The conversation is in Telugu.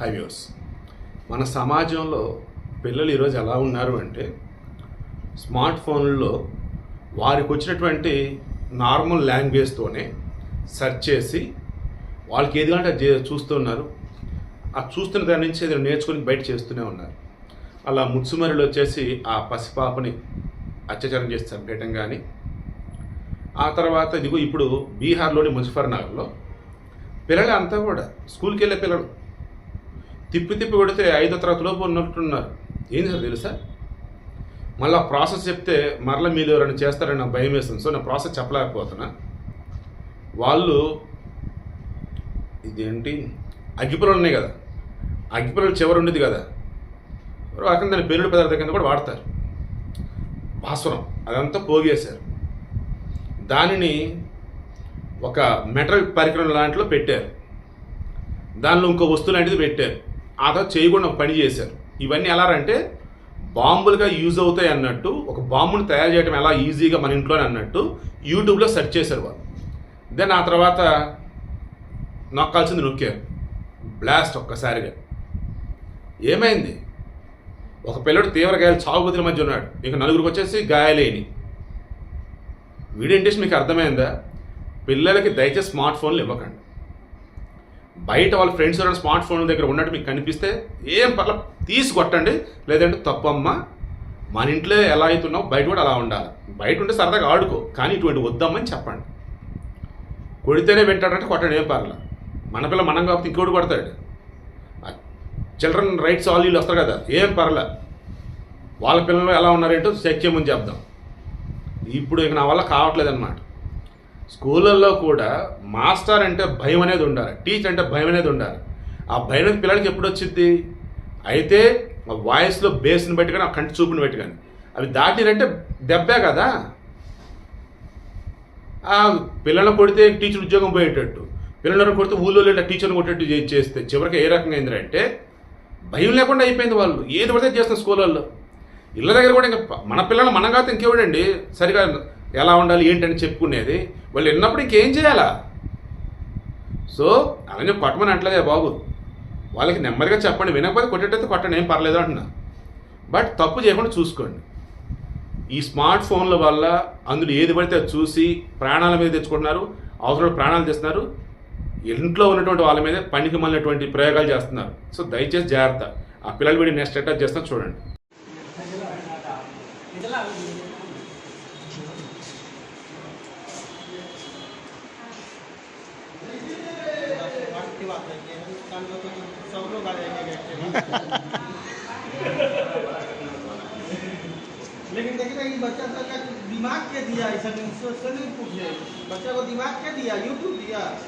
హై వ్యూస్ మన సమాజంలో పిల్లలు ఈరోజు ఎలా ఉన్నారు అంటే స్మార్ట్ ఫోన్లలో వారికి వచ్చినటువంటి నార్మల్ లాంగ్వేజ్తోనే సెర్చ్ చేసి వాళ్ళకి ఏది అంటే అది చూస్తున్నారు. ఆ చూస్తున్న దాని నుంచి ఏదైనా నేర్చుకొని బయట చేస్తూనే ఉన్నారు. అలా ముత్సుమరిలో వచ్చేసి ఆ పసిపాపని అత్యాచారం చేసి చంపేయటం కానీ ఆ తర్వాత ఇదిగో ఇప్పుడు బీహార్లోని ముజఫర్నగర్లో నగర్లో అంతా కూడా స్కూల్కి వెళ్ళే పిల్లలు తిప్పి తిప్పి కొడితే ఐదో తరగతి లోపు ఉన్నట్టున్నారు. ఏం సార్ తెలుసా? మళ్ళీ ఆ ప్రాసెస్ చెప్తే మరల మీరు ఎవరైనా చేస్తారని నాకు భయం వేస్తుంది. సో నా ప్రాసెస్ చెప్పలేకపోతున్నా. వాళ్ళు ఇదేంటి? అగ్గిపురలు ఉన్నాయి కదా. అగ్గిపురలు చివరి ఉండేది కదా. అక్కడ దాని పెరుడు పదార్థం కింద కూడా వాడతారు. భాస్వరం అదంతా పోగేశారు. దానిని ఒక మెటల్ పరికరం లాంటిలో పెట్టారు. దానిలో ఇంకో వస్తువు లాంటిది పెట్టారు. ఆ తర్వాత చేయకుండా పని చేశారు. ఇవన్నీ ఎలా అంటే బాంబులుగా యూజ్ అవుతాయి అన్నట్టు ఒక బాంబుని తయారు చేయడం ఎలా ఈజీగా మన ఇంట్లోనే అన్నట్టు యూట్యూబ్లో సెర్చ్ చేశారు వాళ్ళు. దెన్ ఆ తర్వాత నొక్కాల్సింది నొక్కారు. బ్లాస్ట్ ఒక్కసారిగా. ఏమైంది? ఒక పిల్లడు తీవ్ర గాయాలు చావుబతుల మధ్య ఉన్నాడు. ఇంకా నలుగురికి వచ్చేసి గాయాలేని. వీడియో మీకు అర్థమైందా? పిల్లలకి దయచేసి స్మార్ట్ ఫోన్లు ఇవ్వకండి. బయట వాళ్ళ ఫ్రెండ్స్ ఎవరైనా స్మార్ట్ ఫోన్ దగ్గర ఉన్నట్టు మీకు కనిపిస్తే ఏం పర్ల తీసుకొట్టండి లేదంటే తప్పమ్మ మన ఇంట్లో ఎలా అవుతున్నావు బయట కూడా అలా ఉండాలి. బయట ఉంటే సరదాగా ఆడుకో కానీ ఇటువంటి వద్దామని చెప్పండి. కొడితేనే వింటాడంటే కొట్టడం ఏం పర్ల మన పిల్ల మనం కాకపోతే ఇంకోటి కొడతాడు. చిల్డ్రన్ రైట్స్ ఆల్ వీళ్ళు వస్తారు కదా ఏం పర్ల వాళ్ళ పిల్లలు ఎలా ఉన్నారేంటో చెక్ చేయమని చెప్దాం. ఇప్పుడు ఇక నా వల్ల కావట్లేదు అనమాట స్కూళ్ళల్లో కూడా మాస్టర్ అంటే భయం అనేది ఉండాలి. టీచర్ అంటే భయం అనేది ఉండాలి. ఆ భయం అనేది పిల్లలకి ఎప్పుడు వచ్చింది అయితే ఆ వాయిస్లో బేస్ని బట్టి కానీ ఆ కంటి చూపుని బట్టి కానీ అవి దాటినంటే దెబ్బే కదా? ఆ పిల్లలు కొడితే టీచర్ ఉద్యోగం పోయేటట్టు. పిల్లలను కొడితే ఊళ్ళో లేదా టీచర్ని కొట్టేట్టు చే- చేస్తే చివరికి ఏ రకంగా అయిందంటే భయం లేకుండా అయిపోయింది వాళ్ళు. ఏది పడితే చేస్తారు స్కూళ్ళల్లో. ఇళ్ళ దగ్గర కూడా ఇంకా మన పిల్లలు మనం కాదు ఇంకెవడండి సరిగా ఎలా ఉండాలి ఏంటని చెప్పుకునేది? వాళ్ళు విన్నప్పుడు ఇంకేం చేయాలా? సో అలానే కొట్టమని అంటలేదే బాబు. వాళ్ళకి నెమ్మదిగా చెప్పండి వినకపోతే కొట్టేటైతే కొట్టండి ఏం పర్లేదు అంటున్నా. బట్ తప్పు చేయకుండా చూసుకోండి. ఈ స్మార్ట్ ఫోన్ల వల్ల అందులో ఏది పడితే అది చూసి ప్రాణాల మీద తెచ్చుకుంటున్నారు అవసరం ప్రాణాలు తెస్తున్నారు. ఇంట్లో ఉన్నటువంటి వాళ్ళ మీద పనికి మళ్ళినటువంటి ప్రయోగాలు చేస్తున్నారు. సో దయచేసి జాగ్రత్త. ఆ పిల్లలు వీడి నెక్స్ట్ అటాక్ చేస్తున్నారు చూడండి. की तो लेकिन देखिए ये बच्चा दिमाग के दिया? ऐसा नहीं नहीं। पूछे बच्चा को दिमाग के दिया? यूट्यूब दिया।